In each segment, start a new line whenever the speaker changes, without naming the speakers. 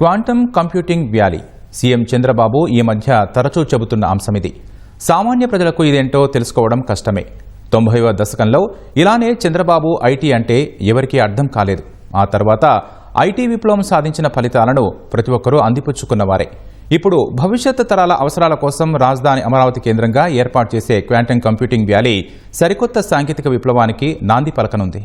Quantum computing valley. CM Chandrababu ఈ మధ్య తరచూ చెబుతున్న అంశమిది సామాన్య ప్రజలకు ఇదేంటో తెలుసుకోవడం కష్టమే. తొంభైవ దశకంలో ఇలానే చంద్రబాబు ఐటీ అంటే ఎవరికీ అర్థం కాలేదు. ఆ తర్వాత ఐటీ విప్లవం సాధించిన ఫలితాలను ప్రతి ఒక్కరూ అందిపుచ్చుకున్నవారే. ఇప్పుడు భవిష్యత్ తరాల అవసరాల కోసం రాజధాని అమరావతి కేంద్రంగా ఏర్పాటు చేసే క్వాంటమ్ కంప్యూటింగ్ వ్యాలీ సరికొత్త సాంకేతిక విప్లవానికి నాంది పలకనుంది.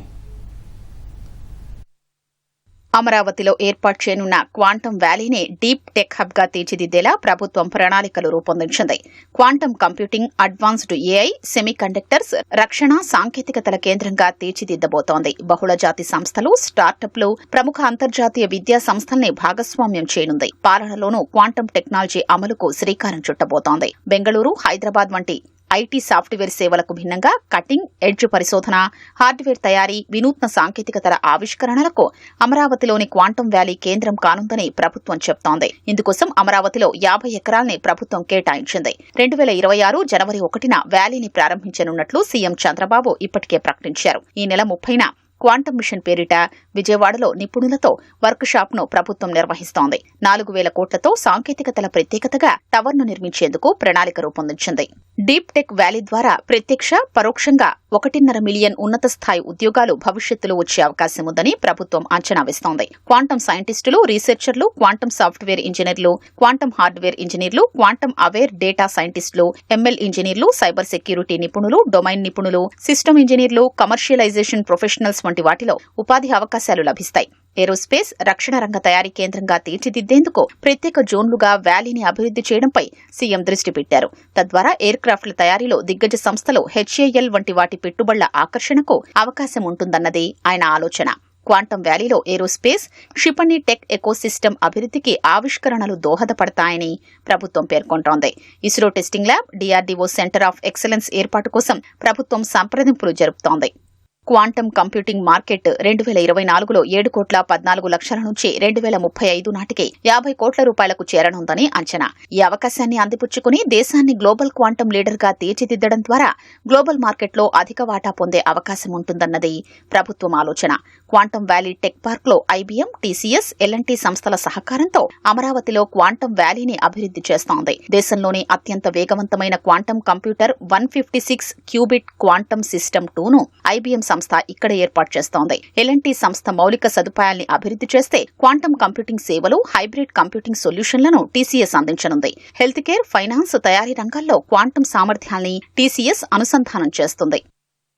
అమరావతిలో ఏర్పాటు చేయనున్న క్వాంటం వ్యాలీని డీప్ టెక్ హబ్గా తీర్చిదిద్దేలా ప్రభుత్వం ప్రణాళికలు రూపొందించింది. Quantum computing advanced AI semiconductors రక్షణ సాంకేతికతల కేంద్రంగా తీర్చిదిద్దబోతోంది. బహుళజాతి సంస్థలు స్టార్టప్లు ప్రముఖ అంతర్జాతీయ విద్యా సంస్థల్ని భాగస్వామ్యం చేయనుంది. పాలనలోనూ క్వాంటం టెక్నాలజీ అమలుకు శ్రీకారం చుట్టబోతోంది. బెంగళూరు హైదరాబాద్ వంటి ఐటీ సాఫ్ట్వేర్ సేవలకు భిన్నంగా కటింగ్ ఎడ్జ్ పరిశోధన హార్డ్వేర్ తయారీ వినూత్న సాంకేతికతల ఆవిష్కరణలకు అమరావతిలోని క్వాంటం వ్యాలీ కేంద్రం కానుందని ప్రభుత్వం చెప్తోంది. ఇందుకోసం అమరావతిలో యాభై ఎకరాల్ని ప్రభుత్వం కేటాయించింది. రెండు వేల ఇరవై ఆరు జనవరి ఒకటిన వ్యాలీని ప్రారంభించనున్నట్లు సీఎం చంద్రబాబు ఇప్పటికే ప్రకటించారు. ఈ నెల ముప్పైన క్వాంటమ్ మిషన్ పేరిట విజయవాడలో నిపుణులతో వర్క్ను ప్రభుత్వం నిర్వహిస్తోంది. నాలుగు వేల కోట్లతో సాంకేతికతల ప్రత్యేకతగా టవర్ను నిర్మించేందుకు ప్రణాళిక రూపొందించింది. డీప్ టెక్ వ్యాలీ ద్వారా ప్రత్యక్ష పరోక్షంగా ఒకటిన్నర మిలియన్ ఉన్నత స్థాయి ఉద్యోగాలు భవిష్యత్తులో వచ్చే అవకాశం ఉందని ప్రభుత్వం అంచనా వేస్తోంది. క్వాంటం సైంటిస్టులు రీసెర్చర్లు క్వాంటం సాఫ్ట్వేర్ ఇంజనీర్లు క్వాంటం హార్డ్వేర్ ఇంజనీర్లు క్వాంటం అవేర్ డేటా సైంటిస్టులు ఎంఎల్ ఇంజనీర్లు సైబర్ సెక్యూరిటీ నిపుణులు డొమైన్ నిపుణులు సిస్టమ్ ఇంజనీర్లు కమర్షియలైజేషన్ ప్రొఫెషనల్స్ వంటి వాటిలో ఉపాధి అవకాశాలు లభిస్తాయి. ఏరోస్పేస్ రక్షణ రంగ తయారీ కేంద్రంగా తీర్చిదిద్దేందుకు ప్రత్యేక జోన్లుగా వ్యాలీని అభివృద్ధి చేయడంపై సీఎం దృష్టి పెట్టారు. తద్వారా ఎయిర్ క్రాఫ్ట్ల తయారీలో దిగ్గజ సంస్థలు హెచ్ఏఎల్ వంటి వాటి పెట్టుబడుల ఆకర్షణకు అవకాశం ఉంటుందన్నది ఆయన ఆలోచన. క్వాంటం వ్యాలీలో ఏరోస్పేస్ క్షిపణి టెక్ ఎకోసిస్టమ్ అభివృద్ధికి ఆవిష్కరణలు దోహదపడతాయని ప్రభుత్వం పేర్కొంటోంది. ISRO testing lab DRDO centre of excellence ఏర్పాటు కోసం ప్రభుత్వం సంప్రదింపులు జరుపుతోంది. క్వాంటం కంప్యూటింగ్ మార్కెట్ రెండు వేల ఇరవై నాలుగులో ఏడు కోట్ల పద్నాలుగు లక్షల నుంచి రెండు వేల ముప్పై ఐదు నాటికి యాభై కోట్ల రూపాయలకు చేరనుందని అంచనా. ఈ అవకాశాన్ని అందిపుచ్చుకుని దేశాన్ని గ్లోబల్ క్వాంటం లీడర్గా తీర్చిదిద్దడం ద్వారా గ్లోబల్ మార్కెట్లో అధిక వాటా పొందే అవకాశం ఉంటుందన్నది ప్రభుత్వం ఆలోచన. క్వాంటం వ్యాలీ టెక్ పార్క్లో ఐబీఎం టీసీఎస్ ఎల్ఎన్టీ సంస్థల సహకారంతో అమరావతిలో క్వాంటం వ్యాలీని అభివృద్ధి చేస్తోంది. దేశంలోని అత్యంత వేగవంతమైన quantum computer one fifty six qubit quantum system టూను IBM సంస్థ ఇక్కడ ఏర్పాటు చేస్తోంది. ఎల్ఎన్టీ సంస్థ మౌలిక సదుపాయాల్ని అభివృద్ధి చేస్తే క్వాంటం కంప్యూటింగ్ సేవలు హైబ్రిడ్ కంప్యూటింగ్ సొల్యూషన్లను టీసీఎస్ అందించనుంది. హెల్త్ కేర్ ఫైనాన్స్ తయారీ రంగాల్లో క్వాంటం సామర్థ్యాల్ని టీసీఎస్ అనుసంధానం చేస్తుంది.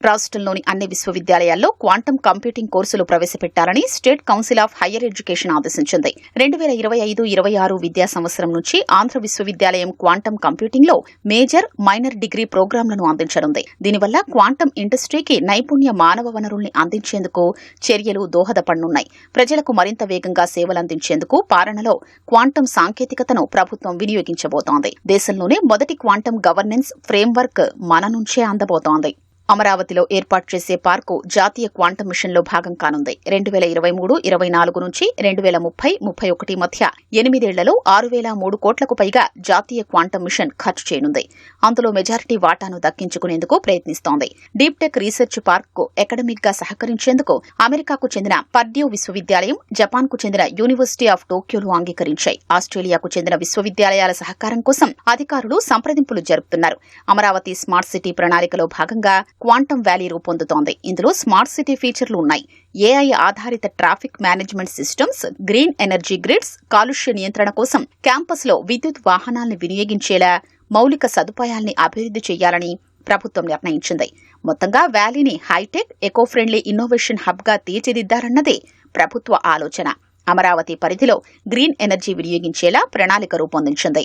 రాష్ట్రంలోని అన్ని విశ్వవిద్యాలయాల్లో క్వాంటం కంప్యూటింగ్ కోర్సులు ప్రవేశపెట్టాలని state council of higher education ఆదేశించింది. రెండు వేల ఇరవై ఐదు ఇరవై ఆరు విద్యా సంవత్సరం నుంచి ఆంధ్ర విశ్వవిద్యాలయం క్వాంటం కంప్యూటింగ్లో మేజర్ మైనర్ డిగ్రీ ప్రోగ్రాంలను అందించనుంది. దీనివల్ల క్వాంటం ఇండస్ట్రీకి నైపుణ్య మానవ వనరుల్ని అందించేందుకు చర్యలు దోహదపడనున్నాయి. ప్రజలకు మరింత వేగంగా సేవలందించేందుకు పాలనలో క్వాంటం సాంకేతికతను ప్రభుత్వం వినియోగించబోతోంది. దేశంలోనే మొదటి క్వాంటం గవర్నెన్స్ ఫ్రేమ్వర్క్ మన నుంచే అందబోతోంది. అమరావతిలో ఏర్పాటు చేసే పార్కు జాతీయ క్వాంటం మిషన్లో భాగం కానుంది. రెండు వేల ఇరవై మూడు ఇరవై నాలుగు నుంచి రెండు వేల ముప్పై ముప్పై ఒకటి మధ్య ఎనిమిదేళ్ళలో ఆరు వేల మూడు కోట్లకు పైగా జాతీయ క్వాంటం మిషన్ ఖర్చు చేయనుంది. అందులో మెజారిటీ వాటాను దక్కించుకునేందుకు ప్రయత్నిస్తోంది. డీప్ టెక్ రీసెర్చ్ పార్క్కు అకాడమిక్గా సహకరించేందుకు అమెరికాకు చెందిన పర్డ్యూ విశ్వవిద్యాలయం జపాన్కు చెందిన యూనివర్సిటీ ఆఫ్ టోక్యోలు అంగీకరించాయి. ఆస్ట్రేలియాకు చెందిన విశ్వవిద్యాలయాల సహకారం కోసం అధికారులు సంప్రదింపులు జరుపుతున్నారు. అమరావతి స్మార్ట్ సిటీ ప్రణాళికలో భాగంగా క్వాంటం వ్యాలీ రూపొందుతోంది. ఇందులో స్మార్ట్ సిటీ ఫీచర్లు ఉన్నాయి. ఏఐ ఆధారిత traffic management systems green energy grids కాలుష్య నియంత్రణ కోసం క్యాంపస్లో విద్యుత్ వాహనాలను వినియోగించేలా మౌలిక సదుపాయాల్ని అభివృద్ధి చేయాలని ప్రభుత్వం నిర్ణయించింది. మొత్తంగా వ్యాలీని hi tech eco friendly innovation హబ్గా తీర్చిదిద్దారన్నదే ప్రభుత్వ ఆలోచన. అమరావతి పరిధిలో గ్రీన్ ఎనర్జీ వినియోగించేలా ప్రణాళిక రూపొందించింది.